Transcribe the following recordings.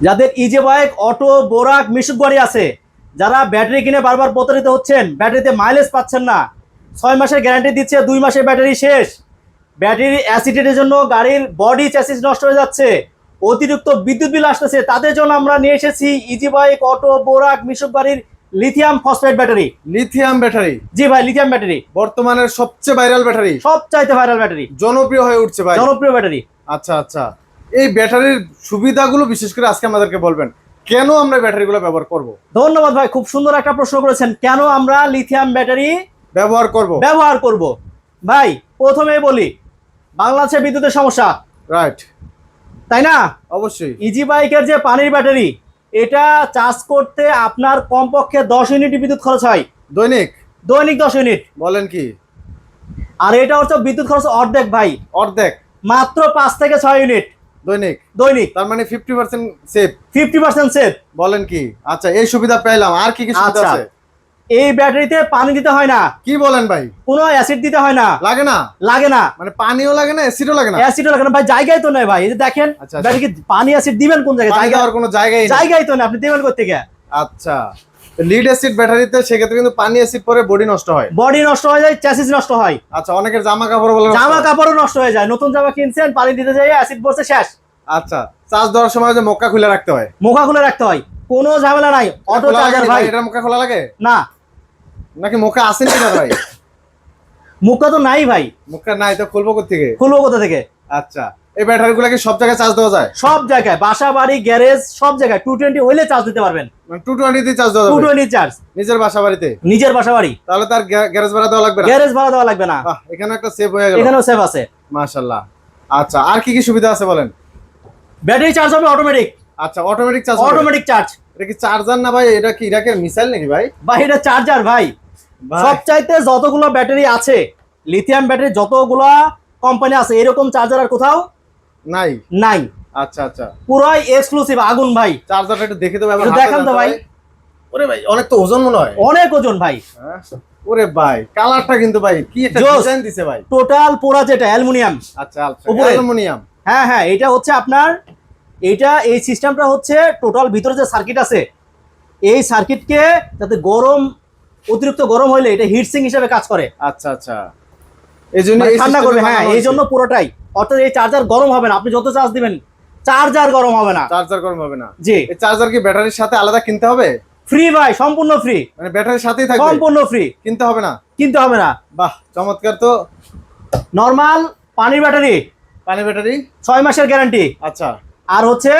যাদের ইজে bike auto বোরাক মিশুক গাড়ি আছে যারা ব্যাটারি কিনে বারবার প্রতারিত হচ্ছেন ব্যাটারিতে মাইলেজ পাচ্ছেন না ছয় মাসের গ্যারান্টি দিচ্ছে দুই মাসের ব্যাটারি শেষ। ব্যাটারি অ্যাসিডেটের জন্য গাড়ির বডি চ্যাসিস নষ্ট হয়ে যাচ্ছে অতিরিক্ত বিদ্যুৎ বিল আসতেছে তাদের জন্য আমরা নিয়ে এসেছি ইজি বাইক অটো বোরাক মিশুক গাড়ির lithium phosphate battery lithium battery জি ভাই লিথিয়াম ব্যাটারি বর্তমানের সবচেয়ে ভাইরাল ব্যাটারি সবচাইতে ভাইরাল ব্যাটারি জনপ্রিয় হয়ে উঠছে ভাই। জনপ্রিয় ব্যাটারি আচ্ছা আচ্ছা। এই ব্যাটারির সুবিধাগুলো বিশেষ করে আজকে আমাদেরকে বলবেন কেন আমরা ব্যাটারিগুলো ব্যবহার করব? ধন্যবাদ ভাই খুব সুন্দর একটা প্রশ্ন করেছেন কেন আমরা লিথিয়াম ব্যাটারি ব্যবহার করব। ব্যবহার করব? ভাই প্রথমে বলি বাংলাদেশে বিদ্যুতের সমস্যা। রাইট তাই না? অবশ্যই। ইজি বাইকের যে পানির ব্যাটারি এটা চার্জ করতে আপনার কমপক্ষে দশ ইউনিট বিদ্যুৎ খরচ হয়। দৈনিক? দৈনিক দশ ইউনিট বলেন কি? আর এটা হচ্ছে বিদ্যুৎ খরচ অর্ধেক ভাই। অর্ধেক। মাত্র পাঁচ থেকে ছয় ইউনিট দৈনিক? দৈনিক। তার মানে fifty percent safe fifty percent safe বলেন কি? আচ্ছা এই সুবিধা পেলাম। আর কি কি সুবিধা আচ্ছা। আছে? এই ব্যাটারিতে পানি দিতে হয় না। কি বলেন ভাই? কোনো অ্যাসিড দিতে হয় না। লাগে না? লাগে না। মানে পানিও লাগে না অ্যাসিডও লাগে না? অ্যাসিডও লাগে না। ভাই জায়গায় তো নেই ভাই। এই যে দেখেন আচ্ছা, আচ্ছা। ব্যাটারি কি পানি অ্যাসিড দিবেন কোন জায়গায়? জায়গা দেওয়ার কোনো জায়গাই নেই। জায়গায় তো না আপনি দেবেন কোথা থেকে আচ্ছা। লিড অ্যাসিড ব্যাটারিতে সেক্ষেত্রে কিন্তু পানি অ্যাসিড পরে বডি নষ্ট হয়। বডি নষ্ট হয়ে যায় চ্যাসিস নষ্ট হয়। আচ্ছা অনেকের জামা কাপড় বলে জামা কাপড়ও নষ্ট হয়ে যায়। নতুন জামা কিনছেন পানি দিতে যাই অ্যাসিড পড়ছে শেষ। আচ্ছা চার্জ দেওয়ার সময় যে মক্কা খুলে রাখতে হয়। মুখা খুলে রাখতে হয়। কোনো ঝামেলা নাই। অটো চার্জার ভাই। এটা মুখা খোলা লাগে? না। নাকি মুখা আসেন কিনা ভাই? মুখা তো নাই ভাই। মুখা নাই তো খুলবো কোথা থেকে খুলবো কোথা থেকে? আচ্ছা। এই ব্যাটারি গুলা কি সব জায়গায় চার্জ দেওয়া যায়? সব জায়গায় বাসা বাড়ি গ্যারেজ সব জায়গায় টু টোয়েন্টি হইলে চার্জ দিতে পারবেন। টু টোয়েন্টি দিয়ে চার্জ দেওয়া টু টোয়েন্টি চার্জ নিজের বাসা বাড়িতে নিজের বাসা বাড়ি তাহলে তার গ্যারেজ ভাড়া দেওয়া লাগবে না? গ্যারেজ ভাড়া দেওয়া লাগবে না। এখানে একটা সেভ হয়ে গেল। এখানেও সেভ আছে। মাশাল্লাহ আচ্ছা আর কি কি সুবিধা আছে বলেন? ব্যাটারি চার্জ হবে অটোমেটিক আচ্ছা অটোমেটিক চার্জ অটোমেটিক চার্জ এটা কি চার্জার না ভাই? এটা কি ইরাকের মিসাইল নাকি ভাই? ভাই এটা চার্জার ভাই। ভাই, সবচাইতে যতগুলো ব্যাটারি আছে লিথিয়াম ব্যাটারি যতগুলো কোম্পানি আছে এরকম চার্জার আর কোথাও নাই? নাই। আচ্ছা আচ্ছা। পুরাই এক্সক্লুসিভ আগুন ভাই। চার্জারটা একটু দেখে দেবো দেখান তো ভাই। ওরে ভাই অনেক তো ওজন মনে হয়। অনেক ওজন ভাই। হ্যাঁ? ওরে ভাই কালারটা কিন্তু ভাই কি একটা ডিজাইন দিছে ভাই। টোটাল পুরা যেটা অ্যালুমিনিয়াম। আচ্ছা আচ্ছা উপরে। অ্যালুমিনিয়াম। হ্যাঁ হ্যাঁ এটা হচ্ছে আপনার এইটা এই সিস্টেমটা হচ্ছে টোটাল ভিতরে যে সার্কিট আছে এই সার্কিটকে যাতে গরম অতিরিক্ত গরম হইলে এটা হিটসিং হিসেবে কাজ করে। আচ্ছা আচ্ছা। এই জন্য মানে ঠান্ডা করবে হ্যাঁ এই জন্য পুরোটাই। অর্থাৎ এই চার্জার গরম হবে না। আপনি যত চার্জ দিবেন চার্জার গরম হবে না। চার্জার গরম হবে না। জি। এই চার্জার কি ব্যাটারির সাথে আলাদা কিনতে হবে? ফ্রি ভাই সম্পূর্ণ ফ্রি মানে ব্যাটারির সাথেই থাকবে? সম্পূর্ণ ফ্রি কিনতে হবে না? কিনতে হবে না। বাহ চমৎকার তো। নর্মাল পানির ব্যাটারি। পানি ব্যাটারি? ছয় মাসের গ্যারান্টি আচ্ছা। আর হচ্ছে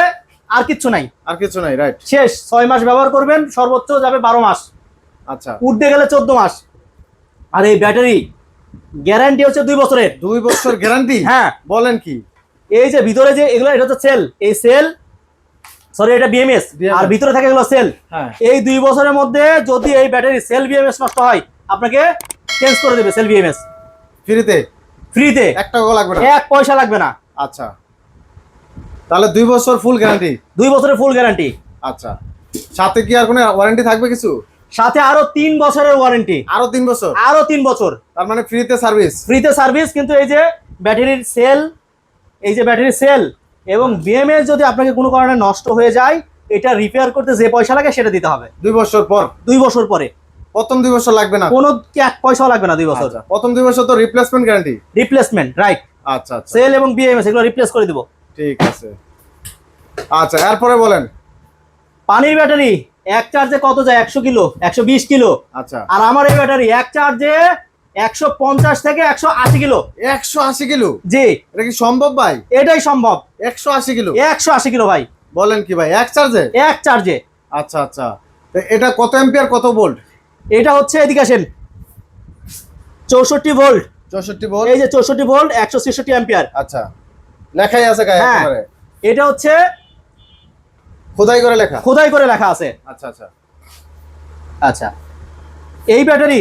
আর কিচ্ছু নাই। আর কিছু নাই রাইট শেষ ছয় মাস ব্যবহার করবেন সর্বোচ্চ যাবে বারো মাস। আচ্ছা। উঠতে গেলে চোদ্দ মাস। আর এই ব্যাটারি গ্যারান্টি হচ্ছে দুই বছরের। দুই বছর গ্যারান্টি? হ্যাঁ। বলেন কি? এই যে ভিতরে যে এগুলো এটা হচ্ছে সেল। এই সেল সরি এটা বিএমএস আর ভিতরে থাকে এগুলো সেল। হ্যাঁ। এই দুই বছরের মধ্যে যদি এই ব্যাটারি সেল বিএমএস নষ্ট হয় আপনাকে চেঞ্জ করে দেবে সেল বিএমএস ফ্রিতে? ফ্রিতে। এক টাকাও লাগবে না? এক পয়সা লাগবে না। আচ্ছা। তাহলে দুই বছর ফুল গ্যারান্টি দুই বছরের ফুল গ্যারান্টি আচ্ছা। সাথে কি আর কোনো ওয়ারেন্টি থাকবে কিছু? সাথে আরও তিন বছরের ওয়ারেন্টি আরও তিন বছর? আরও তিন বছর। তার মানে ফ্রিতে সার্ভিস ফ্রিতে সার্ভিস কিন্তু এই যে ব্যাটারির সেল এই যে ব্যাটারির সেল এবং বিএমএস যদি আপনাকে কোনো কারণে নষ্ট হয়ে যায় এটা রিপেয়ার করতে যে পয়সা লাগে সেটা দিতে হবে। দুই বছর পর? দুই বছর পরে। প্রথম দুই বছর লাগবে না? কোনো এক পয়সাও লাগবে না দুই বছর। আচ্ছা, প্রথম দুই বছর তো রিপ্লেসমেন্ট গ্যারান্টি রিপ্লেসমেন্ট রাইট আচ্ছা আচ্ছা। সেল এবং বিএমএস এগুলো রিপ্লেস করে দিব। ঠিক আছে। আচ্ছা এরপরে বলেন। পানির ব্যাটারি এক চার্জে কত যায়? একশো কিলো একশো বিশ কিলো। আচ্ছা। আর আমার এই ব্যাটারি এক চার্জে একশো পঞ্চাশ থেকে একশো আশি কিলো। একশো আশি কিলো? জি। এটা কি সম্ভব ভাই? এটাই সম্ভব। একশো আশি কিলো? একশো আশি কিলো ভাই। বলেন কি ভাই এক চার্জে এক চার্জে আচ্ছা আচ্ছা। এটা কত এম্পিয়ার কত ভোল্ট এটা হচ্ছে এদিকে আসেন। চৌষট্টি ভোল্ট চৌষট্টি ভোল্ট এই যে চৌষট্টি ভোল্ট একশো ছেষট্টি অ্যাম্পিয়ার আচ্ছা। লেখাই আছে গায়ে হ্যাঁ। এটা হচ্ছে খোদাই করে লেখা? খোদাই করে লেখা আছে। আচ্ছা আচ্ছা। আচ্ছা। এই ব্যাটারি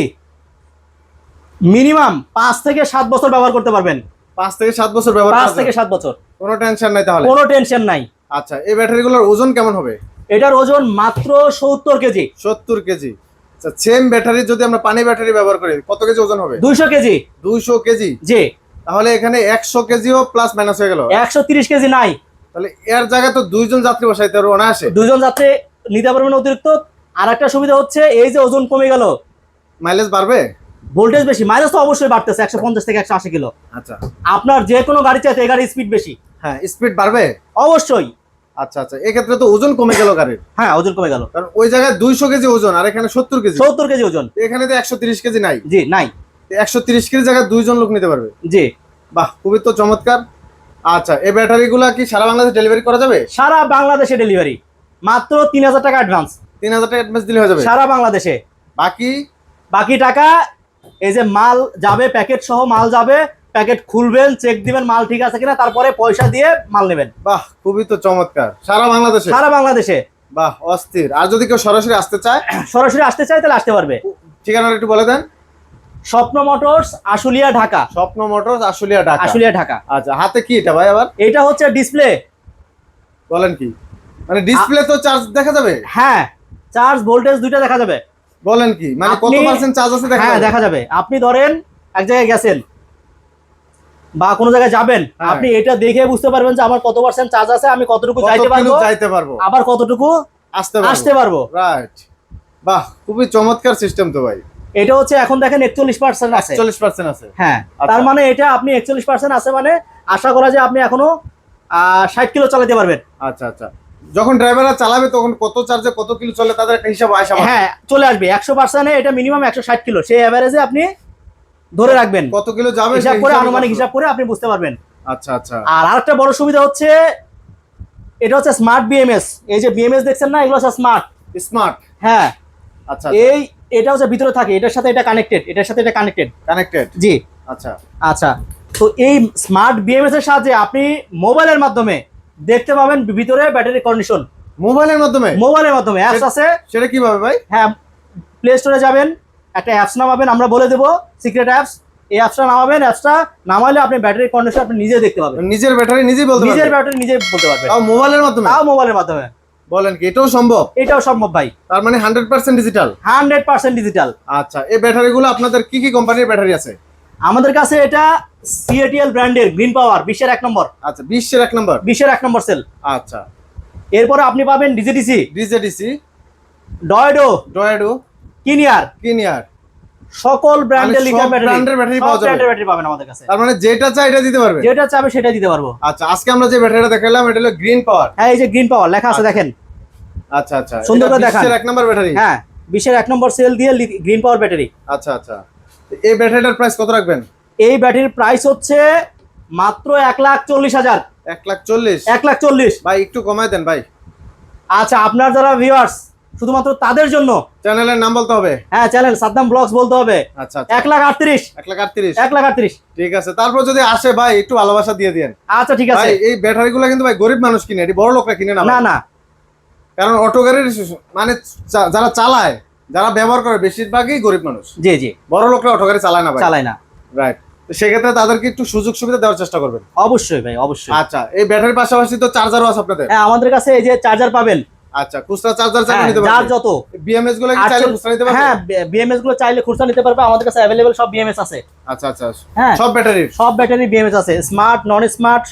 মিনিমাম পাঁচ থেকে সাত বছর ব্যবহার করতে পারবেন। পাঁচ থেকে সাত বছর ব্যবহার পাঁচ থেকে সাত বছর। কোনো টেনশন নাই তাহলে? কোনো টেনশন নাই। আচ্ছা এই ব্যাটারিগুলোর ওজন কেমন হবে? এটার ওজন মাত্র সত্তর কেজি। সত্তর কেজি। আচ্ছা সেম ব্যাটারি যদি আমরা পানি ব্যাটারি ব্যবহার করি কত কেজি ওজন হবে? দুইশো কেজি। দুইশো কেজি? জি। তাহলে এখানে একশো কেজিও প্লাস মাইনাস হয়ে গেল। একশো তিরিশ কেজি নাই। তাহলে এর জায়গায় তো দুইজন যাত্রী বসাইতে পারব অনায়াসে। দুজন যাত্রী নিতে পারবেন অতিরিক্ত। আর একটা সুবিধা হচ্ছে এই যে ওজন কমে গেল। মাইলেজ বাড়বে? ভোল্টেজ বেশি মাইলেজ তো অবশ্যই বাড়তেছে একশো পঞ্চাশ থেকে একশো আশি কিলো। আচ্ছা। আপনার যে কোনো গাড়ি চাইতে এই গাড়ির স্পিড বেশি। হ্যাঁ স্পিড বাড়বে? অবশ্যই। আচ্ছা আচ্ছা। এক্ষেত্রে তো ওজন কমে গেল গাড়ির। হ্যাঁ ওজন কমে গেল। কারণ ওই জায়গায় দুইশো কেজি ওজন আর এখানে সত্তর কেজি। সত্তর কেজি ওজন। এখানে তো একশো তিরিশ কেজি নাই। জি নাই। একশো তিরিশ কেজি জায়গায় দুইজন লোক নিতে পারবে। জি। বাহ খুবই তো চমৎকার। আচ্ছা এই ব্যাটারিগুলা কি সারা বাংলাদেশে ডেলিভারি করা যাবে? সারা বাংলাদেশে ডেলিভারি মাত্র তিন হাজার টাকা অ্যাডভান্স তিন হাজার টাকা অ্যাডভান্স দিলে হয়ে যাবে? সারা বাংলাদেশে। বাকি? বাকি টাকা এই যে মাল যাবে প্যাকেট সহ মাল যাবে প্যাকেট খুলবেন চেক দিবেন মাল ঠিক আছে কিনা তারপরে পয়সা দিয়ে মাল নেবেন। বাহ খুবই তো চমৎকার। সারা বাংলাদেশে? সারা বাংলাদেশে। বাহ অস্থির। আর যদি কেউ সরাসরি আসতে চায়? সরাসরি আসতে চায় তাহলে আসতে পারবে। ঠিকানাটা একটু বলে দেন। স্বপ্ন মোটরস আশুলিয়া ঢাকা। স্বপ্ন মোটরস আশুলিয়া ঢাকা। আশুলিয়া ঢাকা। আচ্ছা হাতে কি এটা ভাই আবার? এটা হচ্ছে ডিসপ্লে। বলেন কি? মানে ডিসপ্লে তো চার্জ দেখা যাবে? হ্যাঁ চার্জ ভোল্টেজ দুইটা দেখা যাবে। বলেন কি? মানে কত পার্সেন্ট চার্জ আছে দেখা হ্যাঁ? দেখা যাবে। আপনি ধরেন এক জায়গায় গেছেন বা কোনো জায়গায় যাবেন হ্যাঁ। আপনি এটা দেখে বুঝতে পারবেন যে আমার কত পার্সেন্ট চার্জ আছে আমি কতটুকু কত যাইতে পারব যাইতে পারব? আবার কতটুকু আসতে পারব। আসতে পারব। রাইট বাহ খুবই চমৎকার সিস্টেম তো ভাই। এটা হচ্ছে এখন দেখেন একচল্লিশ পার্সেন্ট আছে। চল্লিশ পার্সেন্ট আছে। হ্যাঁ আচ্ছা। তার মানে এটা আপনি একচল্লিশ পার্সেন্ট আছে মানে আশা করা যায় আপনি এখনও ষাট কিলো চালাতে পারবেন। আচ্ছা আচ্ছা। যখন ড্রাইভাররা চালাবে তখন কত চার্জে কত কিলো চলে তাদের একটা হিসাব আসা হ্যাঁ চলে আসবে। একশো পার্সেন্টে এটা মিনিমাম একশো ষাট কিলো। সেই অ্যাভারেজে আপনি ধরে রাখবেন। কত কিলো যাবে হিসাব করে আনুমানিক হিসাব করে আপনি বুঝতে পারবেন। আচ্ছা আচ্ছা। আর আরেকটা বড় সুবিধা হচ্ছে এটা হচ্ছে স্মার্ট বিএমএস এই যে বিএমএস দেখছেন না এগুলো হচ্ছে স্মার্ট স্মার্ট হ্যাঁ। আচ্ছা। এই এটা হচ্ছে ভিতরে থাকে এটার সাথে এটা কানেক্টেড এটার সাথে এটা কানেক্টেড কানেক্টেড জি। আচ্ছা। আচ্ছা। তো এই স্মার্ট বিএমএস এর সাহায্যে আপনি মোবাইলের মাধ্যমে দেখতে পাবেন ভিতরে ব্যাটারি কন্ডিশন মোবাইলের মাধ্যমে? মোবাইলের মাধ্যমে অ্যাপস আছে। সেটা কীভাবে ভাই? হ্যাঁ প্লে স্টোরে যাবেন একটা অ্যাপস নামাবেন আমরা বলে দেবো সিক্রেট অ্যাপস এই অ্যাপসটা নামাবেন অ্যাপসটা নামালে আপনি ব্যাটারি কন্ডিশন আপনি নিজে দেখতে পাবেন। নিজের ব্যাটারি নিজেই বলতে নিজের ব্যাটারি নিজে বলতে পারবেন। তাও মোবাইলের মাধ্যমে? তাও মোবাইলের মাধ্যমে। বলেন কি এটাও সম্ভব? এটাও সম্ভব ভাই। তার মানে hundred percent digital hundred percent digital আচ্ছা এই ব্যাটারিগুলো আপনাদের কি কি কোম্পানির ব্যাটারি আছে? আমাদের কাছে এটা সিএটিএল ব্র্যান্ডের গ্রিন পাওয়ার বিশ্বের এক নম্বর। আচ্ছা বিশ্বের এক নম্বর? বিশ্বের এক নম্বর সেল আচ্ছা। এরপরে আপনি পাবেন ডিজিটিসি ডিজেডিসি ডয়েডো ডয়েডো কিনিয়ার কিনিয়ার সকল ব্র্যান্ডের লিথিয়াম সব ব্যাটারি পাওয়া যাবে? ব্যাটারি পাবেন আমাদের কাছে। তার মানে যেটা চাই এটা দিতে পারবে? যেটা চাবে সেটা দিতে পারব। আচ্ছা আজকে আমরা যে ব্যাটারিটা দেখালাম এটা হলো গ্রিন পাওয়ার হ্যাঁ এই যে গ্রিন পাওয়ার লেখা আছে আচ্ছা। দেখেন। আচ্ছা আচ্ছা। সুন্দর করে দেখান। এক নম্বর ব্যাটারি হ্যাঁ বিশ্বের এক নম্বর সেল দিয়ে গ্রিন পাওয়ার ব্যাটারি আচ্ছা আচ্ছা। এই ব্যাটারিটার প্রাইস কত রাখবেন? এই ব্যাটারির প্রাইস হচ্ছে মাত্র এক লাখ চল্লিশ হাজার। এক লাখ চল্লিশ? এক লাখ চল্লিশ। ভাই একটু কমায় দেন ভাই। আচ্ছা আপনার যারা ভিউয়ার্স শুধুমাত্র তাদের জন্য। চ্যানেলের নাম বলতে হবে? হ্যাঁ চ্যানেল সাদ্দাম ব্লগস বলতে হবে। আচ্ছা আচ্ছা। এক লাখ আটত্রিশ। এক লাখ আটত্রিশ? এক লাখ আটত্রিশ। ঠিক আছে তারপর যদি আসে ভাই একটু ভালোবাসা দিয়ে দিন আচ্ছা ঠিক আছে। ভাই এই ব্যাটারিগুলো কিন্তু ভাই গরিব মানুষ কিনে এটি বড় লোকরা কিনে না না না। কারণ অটো গাড়ির মানে যারা চালায় যারা ব্যবহার করে বেশিরভাগই গরিব মানুষ। জি জি। বড় লোকরা অটো গাড়ি চালায় না ভাই। চালাই না। রাইট সেক্ষেত্রে তাদেরকে একটু সুযোগ সুবিধা দেওয়ার চেষ্টা করবেন। অবশ্যই ভাই অবশ্যই। আচ্ছা এই ব্যাটারির পাশাপাশি তো চার্জারও আছে আপনাদের? হ্যাঁ আমাদের কাছে এই যে চার্জার পাবেন। আচ্ছা খুচরা চার্জার চাইলে হ্যাঁ, নিতে যার যত। বিএমএসগুলো কি চাইলে খুচরা নিতে পারবেন? হ্যাঁ বিএমএসগুলো চাইলে খুচরা নিতে পারবে। আমাদের কাছে অ্যাভেলেবেল সব বিএমএস আছে। আচ্ছা আচ্ছা হ্যাঁ সব ব্যাটারির? সব ব্যাটারি বিএমএস আছে। স্মার্ট নন স্মার্ট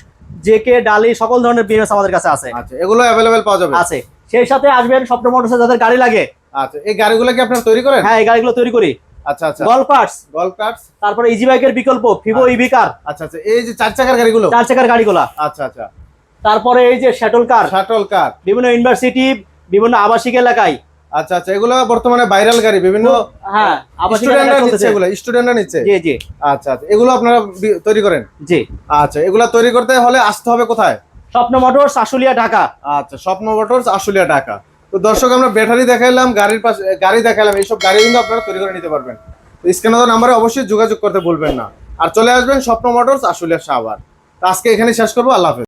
জেকে ডালি সকল ধরনের বিএমএস আমাদের কাছে আছে। আচ্ছা এগুলো অ্যাভেলেবেল পাওয়া যাবে? আছে। সেই সাথে আসবেন স্বপ্ন মোটরসে যাদের গাড়ি লাগে। আচ্ছা এই গাড়িগুলো কি আপনারা তৈরি করেন? হ্যাঁ এই গাড়িগুলো তৈরি করি। আচ্ছা আচ্ছা। গল পার্টস গল্ফ কার্ডস তারপরে ইজি বাইকের বিকল্প ফিভো ইভি কার আচ্ছা আচ্ছা এই যে চার চাকার গাড়িগুলো? চার চাকার গাড়িগুলা। আচ্ছা আচ্ছা। তারপরে এই যে শ্যাটল কার শাটল কার বিভিন্ন ইউনিভার্সিটি বিভিন্ন আবাসিক এলাকায়। আচ্ছা আচ্ছা এগুলো বর্তমানে ভাইরাল গাড়ি বিভিন্ন হ্যাঁ স্টুডেন্টরা নিচ্ছে এগুলো স্টুডেন্টরা নিচ্ছে? জি জি। আচ্ছা আচ্ছা এগুলো আপনারা তৈরি করেন? জি। আচ্ছা এগুলো তৈরি করতে হলে আসতে হবে কোথায়? স্বপ্ন মোটরস, আশুলিয়া, ঢাকা। আচ্ছা স্বপ্ন মোটরস, আশুলিয়া, ঢাকা। তো দর্শক, আমরা ব্যাটারি দেখাইলাম, গাড়ির পাশে, গাড়ি দেখাইলাম, এইসব গাড়ি কিন্তু আপনারা তৈরি করে নিতে পারবেন। স্ক্যানার নাম্বারে অবশ্যই যোগাযোগ করতে ভুলবেন না। আর চলে আসবেন স্বপ্ন মোটরস, আশুলিয়া, সাভার। তো আজকে এখানে শেষ করব, আল্লাহ হাফেজ।